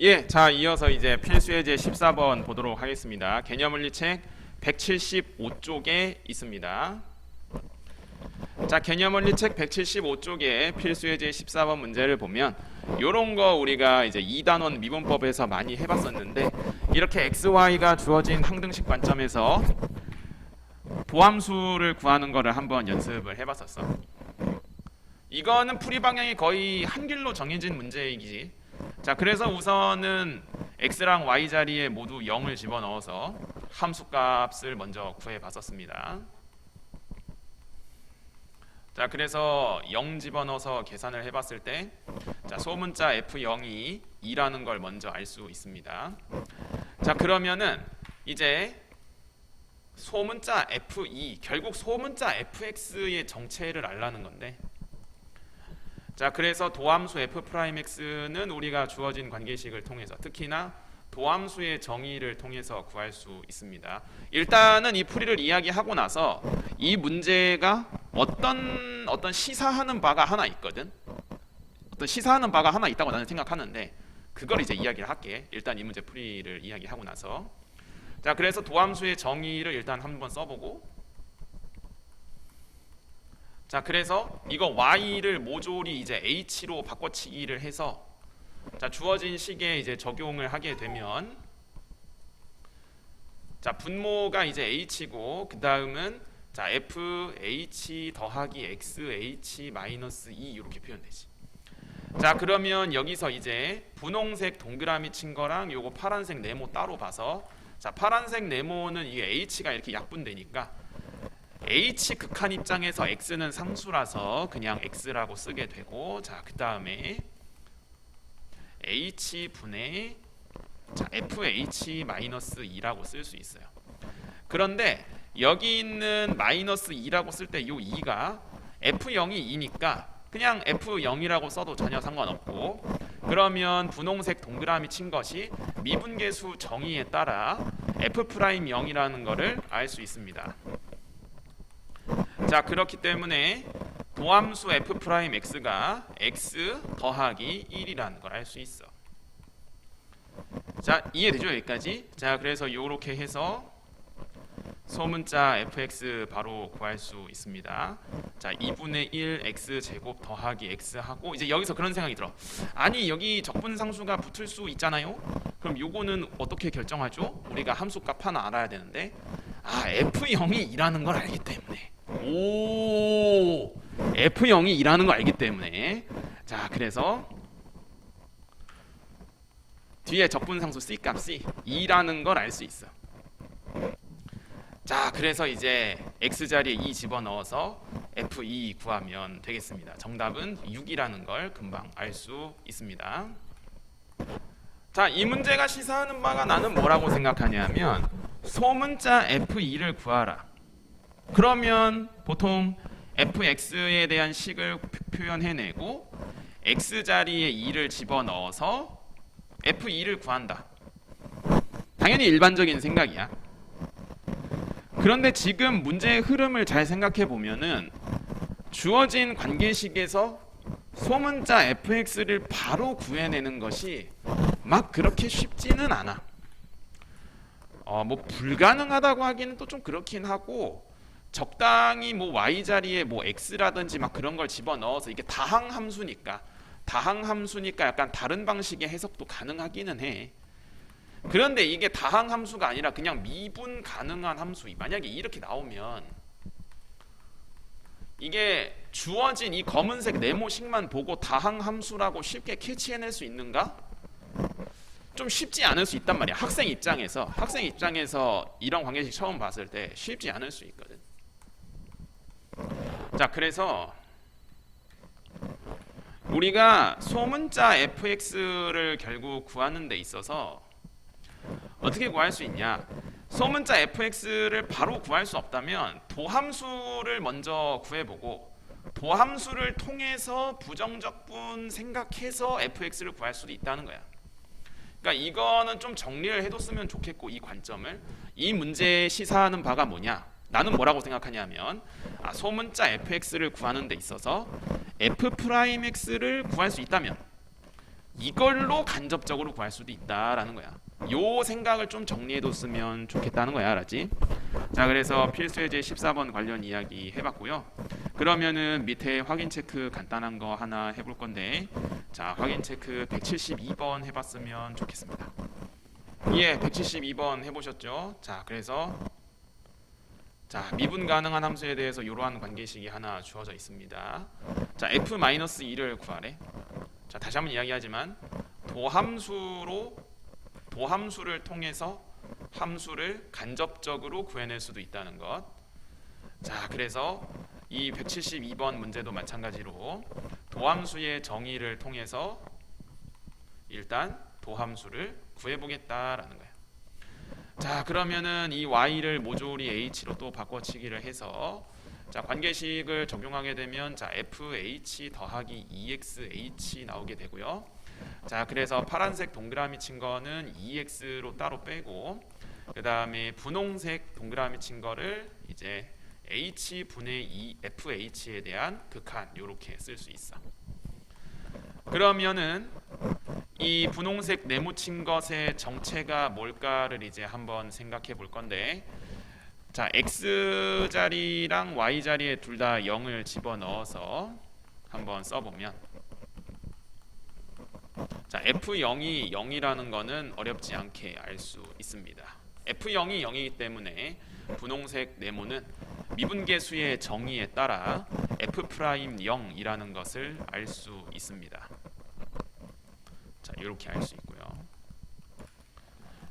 예, 자 이어서 이제 필수예제 14번 보도록 하겠습니다. 개념원리책 175쪽에 있습니다. 자 개념원리책 175쪽에 필수예제 14번 문제를 보면 요런 거 우리가 이제 2단원 미분법에서 많이 해봤었는데 이렇게 x, y가 주어진 항등식 관점에서 도함수를 구하는 거를 한번 연습을 해봤었어. 이거는 풀이 방향이 거의 한 길로 정해진 문제이지. 자, 그래서 우선은 x랑 y 자리에 모두 0을 집어넣어서 함수 값을 먼저 구해 봤었습니다. 자, 그래서 0 집어넣어서 계산을 해 봤을 때 자, 소문자 f0이 2라는 걸 먼저 알 수 있습니다. 자, 그러면은 이제 소문자 f2 결국 소문자 fx의 정체를 알라는 건데 자 그래서 도함수 f'(x는 우리가 주어진 관계식을 통해서 특히나 도함수의 정의를 통해서 구할 수 있습니다. 일단은 이 풀이를 이야기하고 나서 이 문제가 어떤 어떤 시사하는 바가 하나 있거든. 어떤 시사하는 바가 하나 있다고 나는 생각하는데 그걸 이제 이야기를 할게. 일단 이 문제 풀이를 이야기하고 나서 자 그래서 도함수의 정의를 일단 한번 써보고 자 그래서 이거 y를 모조리 이제 h로 바꿔치기를 해서 자 주어진 식에 이제 적용을 하게 되면 자 분모가 이제 h고 그 다음은 자 f h 더하기 x h 마이너스 2 이렇게 표현되지. 자 그러면 여기서 이제 분홍색 동그라미 친 거랑 요거 파란색 네모 따로 봐서 자 파란색 네모는 이게 h가 이렇게 약분되니까 h 극한 입장에서 x는 상수라서 그냥 x라고 쓰게 되고 자 그다음에 h 분의 자 fh 마이너스 2라고 쓸 수 있어요. 그런데 여기 있는 마이너스 2라고 쓸때요 2가 f0이 2니까 그냥 f0이라고 써도 전혀 상관없고 그러면 분홍색 동그라미 친 것이 미분계수 정의에 따라 f'0이라는 거를 알 수 있습니다. 자 그렇기 때문에 도함수 f'(x가 x 더하기 1이라는 걸 알 수 있어. 자 이해되죠 여기까지? 자 그래서 요렇게 해서 소문자 fx 바로 구할 수 있습니다. 자 2분의 1 x 제곱 더하기 x 하고 이제 여기서 그런 생각이 들어. 아니 여기 적분상수가 붙을 수 있잖아요. 그럼 요거는 어떻게 결정하죠? 우리가 함수값 하나 알아야 되는데 아 f0이 2라는 걸 알기 때문에 오 f0이 2라는 걸 알기 때문에 자 그래서 뒤에 적분상수 c 값이 2라는 걸 알 수 있어. 자 그래서 이제 x 자리에 2 집어넣어서 f2 구하면 되겠습니다. 정답은 6이라는 걸 금방 알 수 있습니다. 자 이 문제가 시사하는 바가 나는 뭐라고 생각하냐면 소문자 f2를 구하라. 그러면 보통 fx에 대한 식을 표- 표현해내고 x 자리에 2를 집어넣어서 f2를 구한다. 당연히 일반적인 생각이야. 그런데 지금 문제의 흐름을 잘 생각해 보면은 주어진 관계식에서 소문자 fx를 바로 구해내는 것이 막 그렇게 쉽지는 않아. 어, 뭐 불가능하다고 하기는 또 좀 그렇긴 하고 적당히 뭐 y 자리에 뭐 x라든지 막 그런 걸 집어 넣어서 이게 다항 함수니까 다항 함수니까 약간 다른 방식의 해석도 가능하기는 해. 그런데 이게 다항 함수가 아니라 그냥 미분 가능한 함수. 만약에 이렇게 나오면 이게 주어진 이 검은색 네모식만 보고 다항 함수라고 쉽게 캐치해낼 수 있는가? 좀 쉽지 않을 수 있단 말이야. 학생 입장에서 학생 입장에서 이런 관계식 처음 봤을 때 쉽지 않을 수 있거든. 자, 그래서 우리가 소문자 fx를 결국 구하는 데 있어서 어떻게 구할 수 있냐? 소문자 fx를 바로 구할 수 없다면 도함수를 먼저 구해보고 도함수를 통해서 부정적분 생각해서 fx를 구할 수도 있다는 거야. 그러니까 이거는 좀 정리를 해뒀으면 좋겠고 이 관점을 이 문제에 시사하는 바가 뭐냐? 나는 뭐라고 생각하냐면 아, 소문자 fx를 구하는 데 있어서 f'(x를 구할 수 있다면 이걸로 간접적으로 구할 수도 있다라는 거야. 요 생각을 좀 정리해뒀으면 좋겠다는 거야, 알았지? 자, 그래서 필수 예제 14번 관련 이야기 해봤고요. 그러면은 밑에 확인 체크 간단한 거 하나 해볼 건데, 자, 확인 체크 172번 해봤으면 좋겠습니다. 예, 172번 해보셨죠? 자, 그래서 자, 미분 가능한 함수에 대해서 이러한 관계식이 하나 주어져 있습니다. 자, f-2를 구하래. 자, 다시 한번 이야기하지만 도함수로 도함수를 통해서 함수를 간접적으로 구해낼 수도 있다는 것. 자, 그래서 이 172번 문제도 마찬가지로 도함수의 정의를 통해서 일단 도함수를 구해보겠다라는 거예요. 자, 그러면은 이 y를 모조리 h로 또 바꿔치기를 해서 자 관계식을 적용하게 되면 자 fh 더하기 exh 나오게 되고요. 자 그래서 파란색 동그라미 친 거는 ex로 따로 빼고 그 다음에 분홍색 동그라미 친 거를 이제 h 분의 2 fh에 대한 극한 이렇게 쓸 수 있어. 그러면은 이 분홍색 네모친 것의 정체가 뭘까를 이제 한번 생각해 볼 건데 자 x 자리랑 y 자리에 둘 다 0을 집어 넣어서 한번 써보면 자 f0이 0이라는 거는 어렵지 않게 알 수 있습니다. f0이 0이기 때문에 분홍색 네모는 미분계수의 정의에 따라 f'0이라는 것을 알 수 있습니다. 자 이렇게 알 수 있고요.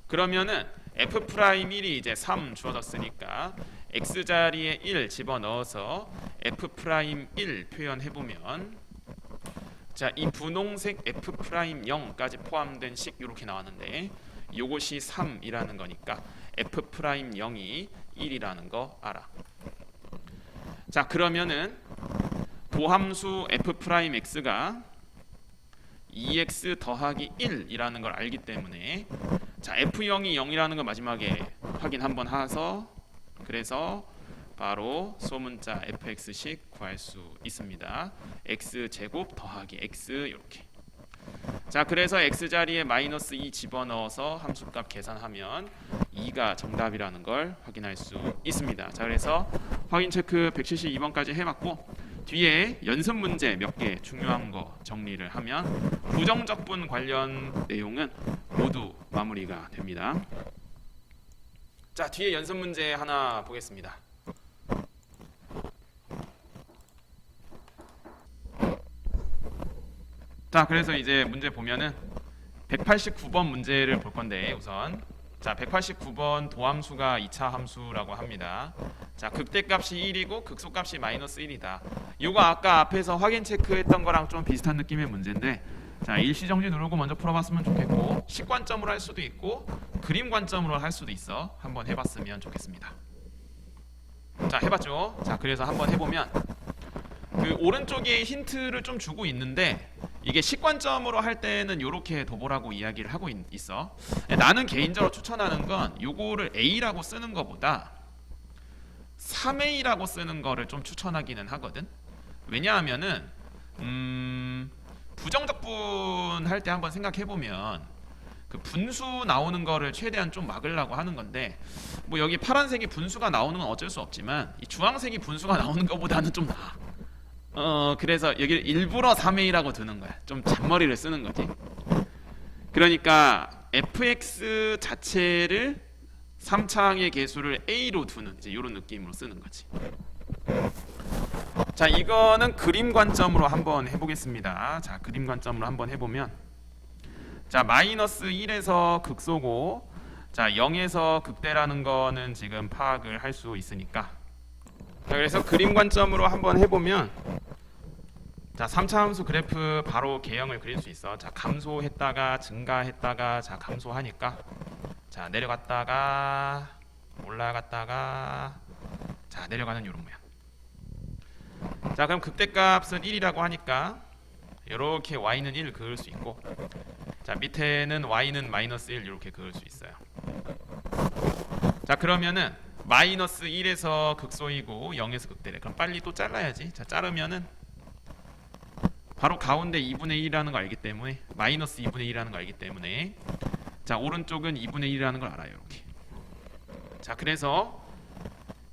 그러면은 f'1이 이제 3 주어졌으니까 x 자리에 1 집어 넣어서 f'1 표현해 보면 자, 이 분홍색 f'0까지 포함된 식 이렇게 나왔는데 요것이 3이라는 거니까 f'0이 1이라는 거 알아. 자, 그러면은 도함수 f'x가 2x 더하기 1이라는 걸 알기 때문에 자 f0이 0이라는 걸 마지막에 확인 한번 해서 그래서 바로 소문자 fx식 구할 수 있습니다. x 제곱 더하기 x 이렇게. 자 그래서 x 자리에 마이너스 2 집어넣어서 함수값 계산하면 2가 정답이라는 걸 확인할 수 있습니다. 자 그래서 확인 체크 172번까지 해봤고 뒤에 연습 문제 몇 개 중요한 거 정리를 하면 부정적분 관련 내용은 모두 마무리가 됩니다. 자 뒤에 연습 문제 하나 보겠습니다. 자 그래서 이제 문제 보면은 189번 문제를 볼 건데 우선 자 189번 도함수가 2차 함수라고 합니다. 자 극대값이 1이고 극소값이 마이너스 1이다. 이거 아까 앞에서 확인 체크했던 거랑 좀 비슷한 느낌의 문제인데 자 일시정지 누르고 먼저 풀어봤으면 좋겠고 식관점으로 할 수도 있고 그림 관점으로 할 수도 있어 한번 해봤으면 좋겠습니다. 자 해봤죠? 자 그래서 한번 해보면 그 오른쪽에 힌트를 좀 주고 있는데 이게 식관점으로 할 때는 이렇게 도보라고 이야기를 하고 있, 있어. 나는 개인적으로 추천하는 건 요거를 A라고 쓰는 것보다 3A라고 쓰는 거를 좀 추천하기는 하거든. 왜냐하면은 음, 부정적분 할 때 한번 생각해 보면 그 분수 나오는 거를 최대한 좀 막으려고 하는 건데 뭐 여기 파란색이 분수가 나오는 건 어쩔 수 없지만 이 주황색이 분수가 나오는 것보다는 좀 나아. 어 그래서 여기를 일부러 3A라고 두는 거야. 좀 잔머리를 쓰는 거지. 그러니까 fx 자체를 3차항의 개수를 a로 두는 이제 이런 느낌으로 쓰는 거지. 자, 이거는 그림 관점으로 한번 해보겠습니다. 자, 그림 관점으로 한번 해보면 자, 마이너스 1에서 극소고 자, 0에서 극대라는 거는 지금 파악을 할 수 있으니까 자, 그래서 그림 관점으로 한번 해보면 자, 3차 함수 그래프 바로 개형을 그릴 수 있어. 자, 감소했다가 증가했다가 자, 감소하니까 자, 내려갔다가 올라갔다가 자, 내려가는 이런 모양. 자, 그럼 극대값은 1이라고 하니까 이렇게 y는 1 그을 수 있고 자, 밑에는 y는 마이너스 1 이렇게 그을 수 있어요. 자, 그러면은 마이너스 1에서 극소이고 0에서 극대래. 그럼 빨리 또 잘라야지. 자, 자르면은 바로 가운데 2분의 1이라는 걸 알기 때문에 마이너스 2분의 1이라는 걸 알기 때문에. 자 오른쪽은 2분의 1이라는 걸 알아요 이렇게. 자 그래서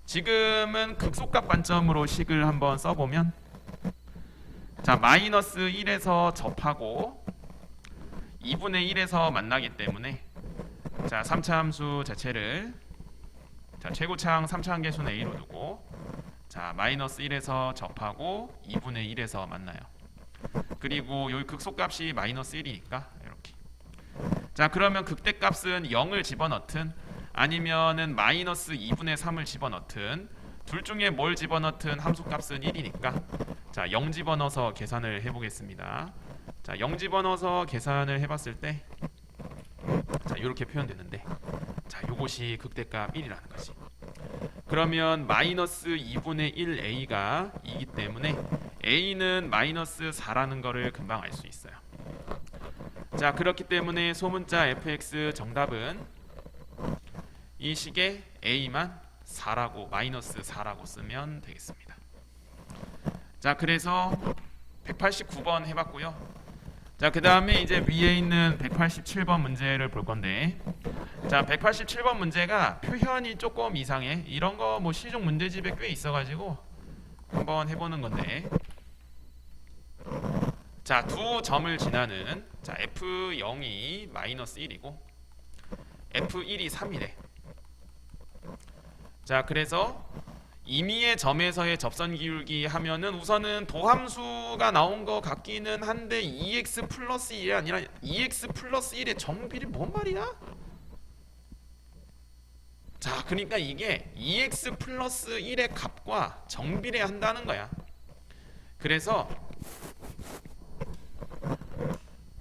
지금은 극소값 관점으로 식을 한번 써보면 자 마이너스 1에서 접하고 2분의 1에서 만나기 때문에 자 3차 함수 자체를 자 최고차항 3차 함계수는 a로 두고 자 마이너스 1에서 접하고 2분의 1에서 만나요 그리고 여기 극소값이 마이너스 1이니까 이렇게 자 그러면 극대값은 0을 집어넣든 아니면은 마이너스 2분의 3을 집어넣든 둘 중에 뭘 집어넣든 함수값은 1이니까 자, 0 집어넣어서 계산을 해보겠습니다. 자, 0 집어넣어서 계산을 해봤을 때 자, 이렇게 표현되는데 자, 요것이 극대값 1이라는 거지. 그러면 마이너스 2분의 1a가 2기 때문에 a는 마이너스 4라는 거를 금방 알 수 있어요. 자, 그렇기 때문에 소문자 fx 정답은 이 식에 a만 4라고 마이너스 4라고 쓰면 되겠습니다. 자, 그래서 189번 해봤고요. 자, 그 다음에 이제 위에 있는 187번 문제를 볼 건데, 자, 187번 문제가 표현이 조금 이상해. 이런 거 뭐 시중 문제집에 꽤 있어가지고 한번 해보는 건데, 자, 두 점을 지나는 자 f0이 마이너스 1이고 f1이 3이래. 자, 그래서 임의의 점에서의 접선 기울기 하면은 우선은 도함수가 나온 것 같기는 한데 2x 플러스 1이 아니라 2x 플러스 1의 정비례 뭔 말이야? 자, 그러니까 이게 2x 플러스 1의 값과 정비례 한다는 거야. 그래서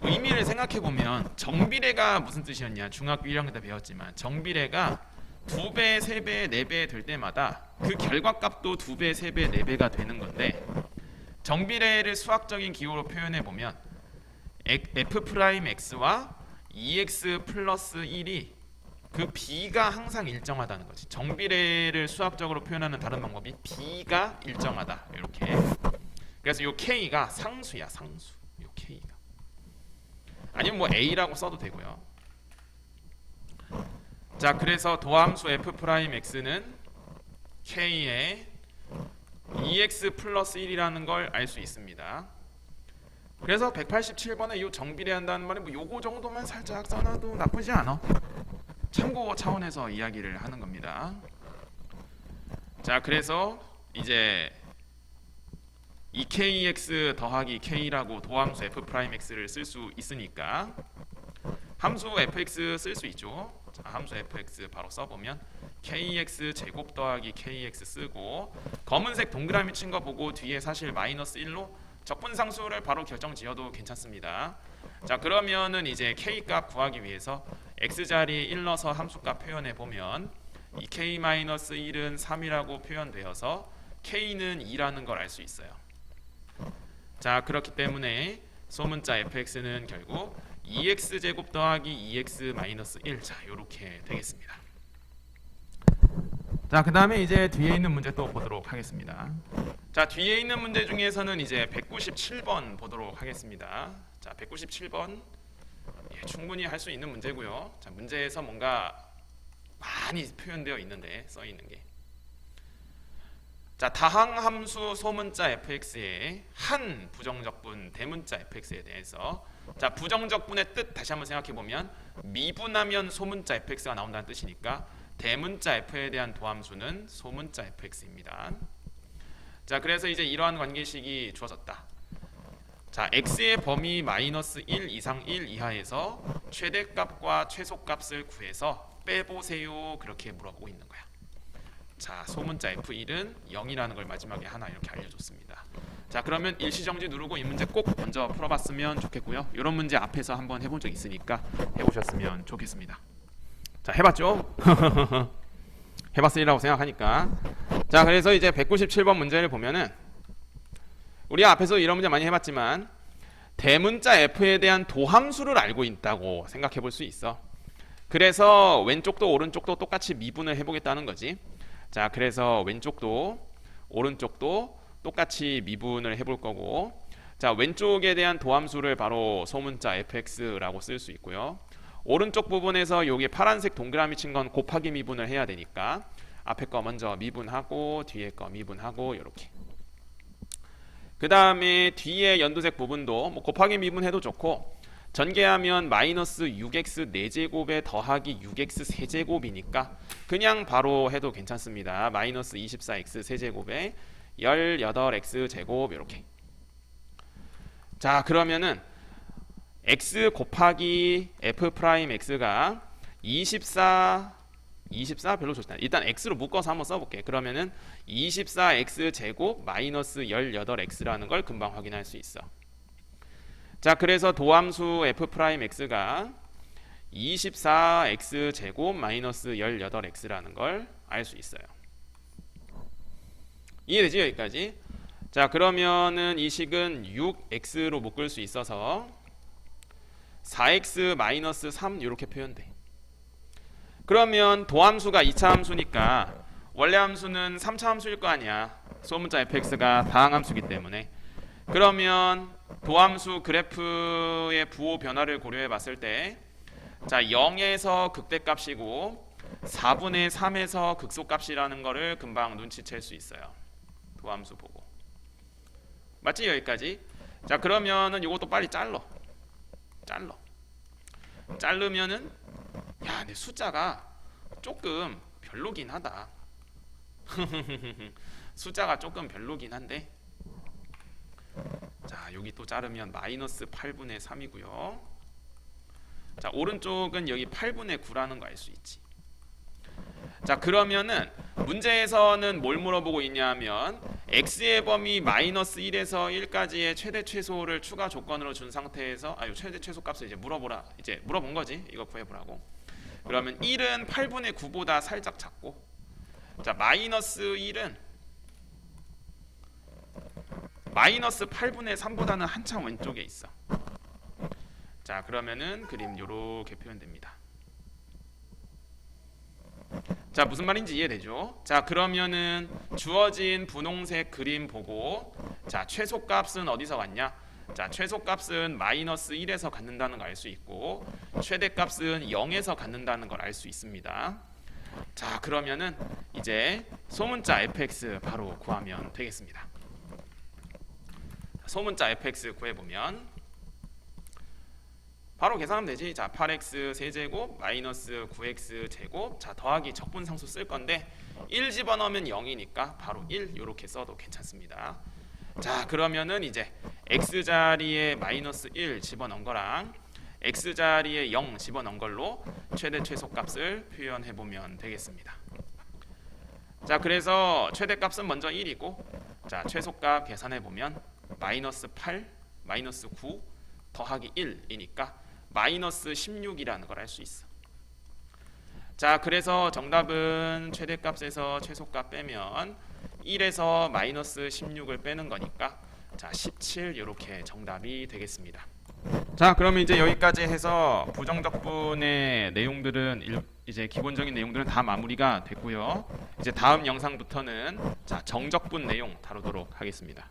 의미를 생각해 보면 정비례가 무슨 뜻이었냐? 중학교 1학년 때 배웠지만 정비례가 두 배, 세 배, 네 배 될 때마다 그 결과값도 두 배, 세 배, 네 배가 되는 건데 정비례를 수학적인 기호로 표현해 보면 f 프라임 x와 2x 플러스 1이 그 b가 항상 일정하다는 거지. 정비례를 수학적으로 표현하는 다른 방법이 b가 일정하다 이렇게. 그래서 요 k가 상수야 상수. 아니면 뭐 a라고 써도 되고요. 자, 그래서 도함수 f 프라임 x는 k의 2x 플러스 1이라는 걸 알 수 있습니다. 그래서 187번에 이 정비례 한다는 말이 뭐 요거 정도만 살짝 써놔도 나쁘지 않아. 참고 차원에서 이야기를 하는 겁니다. 자, 그래서 이제 이 kx 더하기 k라고 도함수 f 프라임 x를 쓸 수 있으니까 함수 fx 쓸 수 있죠. 자, 함수 fx 바로 써보면 kx 제곱 더하기 kx 쓰고 검은색 동그라미 친 거 보고 뒤에 사실 마이너스 1로 적분상수를 바로 결정 지어도 괜찮습니다. 자 그러면은 이제 k 값 구하기 위해서 x 자리 1 넣어서 함수값 표현해 보면 이 k 마이너스 1은 3이라고 표현되어서 k는 2라는 걸 알 수 있어요. 자 그렇기 때문에 소문자 fx는 결국 2x 제곱 더하기 2x 마이너스 1. 자, 요렇게 되겠습니다. 자, 그 다음에 이제 뒤에 있는 문제 또 보도록 하겠습니다. 자, 뒤에 있는 문제 중에서는 이제 197번 보도록 하겠습니다. 자, 197번 예, 충분히 할 수 있는 문제고요. 자, 문제에서 뭔가 많이 표현되어 있는데 써 있는 게 자, 다항 함수 소문자 fx의 한 부정적분 대문자 fx에 대해서 자, 부정적분의 뜻 다시 한번 생각해 보면 미분하면 소문자 fx가 나온다는 뜻이니까 대문자 f에 대한 도함수는 소문자 fx입니다. 자, 그래서 이제 이러한 관계식이 주어졌다. 자, x의 범위 마이너스 1 이상 1 이하에서 최대값과 최소값을 구해서 빼보세요. 그렇게 물어보고 있는 거야. 자, 소문자 f1은 0이라는 걸 마지막에 하나 이렇게 알려줬습니다. 자, 그러면 일시정지 누르고 이 문제 꼭 먼저 풀어봤으면 좋겠고요. 이런 문제 앞에서 한번 해본 적 있으니까 해보셨으면 좋겠습니다. 자, 해봤죠? 해봤으리라고 생각하니까. 자, 그래서 이제 197번 문제를 보면은 우리 앞에서 이런 문제 많이 해봤지만 대문자 f에 대한 도함수를 알고 있다고 생각해 볼 수 있어. 그래서 왼쪽도 오른쪽도 똑같이 미분을 해보겠다는 거지. 자, 그래서 왼쪽도 오른쪽도 똑같이 미분을 해볼 거고 자 왼쪽에 대한 도함수를 바로 소문자 fx라고 쓸 수 있고요. 오른쪽 부분에서 여기 파란색 동그라미 친 건 곱하기 미분을 해야 되니까 앞에 거 먼저 미분하고 뒤에 거 미분하고 이렇게. 그 다음에 뒤에 연두색 부분도 뭐 곱하기 미분해도 좋고 전개하면 마이너스 6x 4제곱에 더하기 6x 세제곱이니까 그냥 바로 해도 괜찮습니다. 마이너스 24x 세제곱에 18x 제곱 이렇게. 자 그러면은 x 곱하기 f 프라임 x가 24 24 별로 좋지 않아. 일단 x로 묶어서 한번 써볼게. 그러면은 24x 제곱 마이너스 18x라는 걸 금방 확인할 수 있어. 자, 그래서 도함수 f 프라임 x가 24x 제곱 마이너스 18x라는 걸 알 수 있어요. 이해되지 여기까지? 자, 그러면은 이 식은 6x로 묶을 수 있어서 4x 마이너스 3 이렇게 표현돼. 그러면 도함수가 2차 함수니까 원래 함수는 3차 함수일 거 아니야. 소문자 fx가 다항 함수기 때문에. 그러면 도함수 그래프의 부호 변화를 고려해 봤을 때 자, 0에서 극대값이고 4분의 3에서 극소값이라는 거를 금방 눈치챌 수 있어요. 도함수 보고. 맞지 여기까지? 자, 그러면은 이것도 빨리 잘러. 잘러. 자르면은 야, 근데 숫자가 조금 별로긴 하다. 숫자가 조금 별로긴 한데. 자, 여기 또 자르면 마이너스 8분의 3이고요. 자, 오른쪽은 여기 8분의 9라는 거 알 수 있지. 자, 그러면은 문제에서는 뭘 물어보고 있냐면 x의 범위 마이너스 1에서 1까지의 최대 최소를 추가 조건으로 준 상태에서 아유 최대 최소 값을 이제 물어보라 이제 물어본 거지 이거 구해보라고 그러면 1은 8분의 9보다 살짝 작고 자 마이너스 1은 마이너스 8분의 3보다는 한참 왼쪽에 있어 자 그러면은 그림 요렇게 표현됩니다 자 무슨 말인지 이해되죠? 자 그러면은 주어진 분홍색 그림 보고 자 최소값은 어디서 갔냐? 자 최소값은 마이너스 1에서 갖는다는 걸 알 수 있고 최대값은 0에서 갖는다는 걸 알 수 있습니다. 자 그러면은 이제 소문자 fx 바로 구하면 되겠습니다. 소문자 fx 구해보면 바로 계산하면 되지. 자, 8x 세제곱 마이너스 9x 제곱. 자, 더하기 적분 상수 쓸 건데 1 집어넣으면 0이니까 바로 1 이렇게 써도 괜찮습니다. 자, 그러면은 이제 x 자리에 마이너스 1 집어넣은 거랑 x 자리에 0 집어넣은 걸로 최대 최소값을 표현해 보면 되겠습니다. 자, 그래서 최대값은 먼저 1이고 자, 최소값 계산해 보면 마이너스 8 마이너스 9 더하기 1이니까 마이너스 16이라는 걸 알 수 있어. 자, 그래서 정답은 최대값에서 최소값 빼면 1에서 마이너스 16을 빼는 거니까 자, 17 이렇게 정답이 되겠습니다. 자, 그러면 이제 여기까지 해서 부정적분의 내용들은 일- 이제 기본적인 내용들은 다 마무리가 됐고요. 이제 다음 영상부터는 자, 정적분 내용 다루도록 하겠습니다.